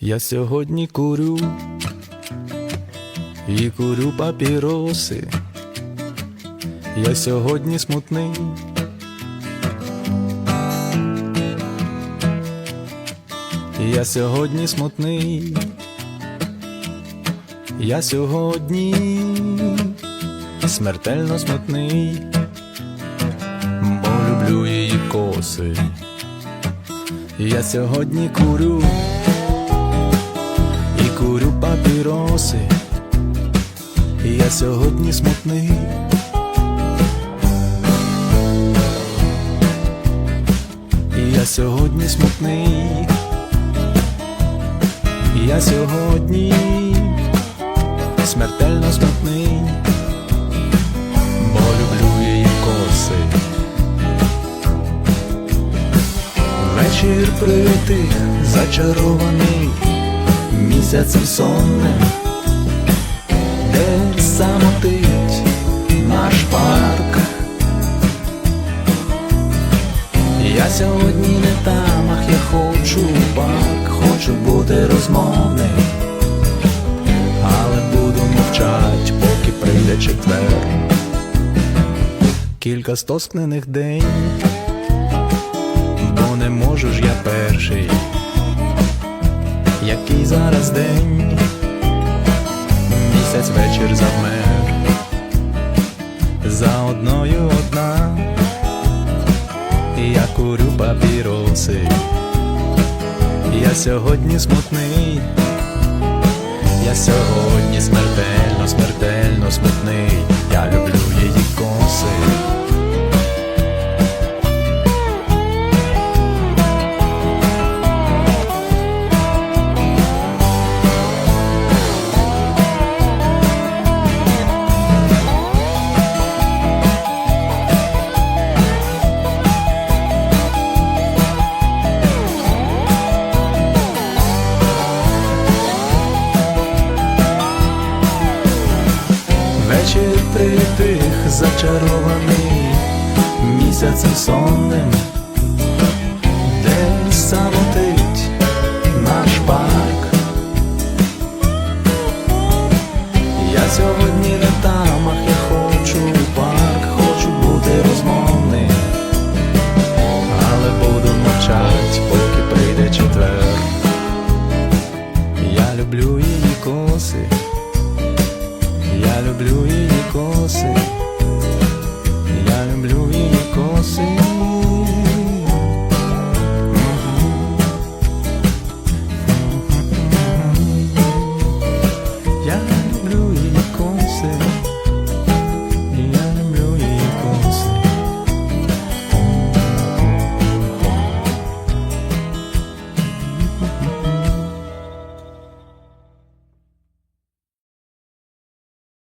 Я сьогодні курю і курю папіроси. Я сьогодні смутний. Я сьогодні смутний. Я сьогодні смертельно смутний, бо люблю її коси. Я сьогодні курю курю папіроси. Я сьогодні смутний. Я сьогодні смутний. Я сьогодні смертельно смутний, бо люблю її коси. Вечір притих, зачарований місяцем сонним, де самотить наш парк. Я сьогодні не там, ах я хочу в парк, хочу бути розмовним, але буду мовчать, поки прийде четвер. Кілька стоскнених день, бо не можу ж я перший, зараз день, місяць вечір завмер, за одною одна. Я курю папіроси, я сьогодні смутний, я сьогодні смертельно, смертельно смутний, я люблю Притих, зачарований місяцем сонним, де самотить наш парк. Я сьогодні не коси, я люблю її коси.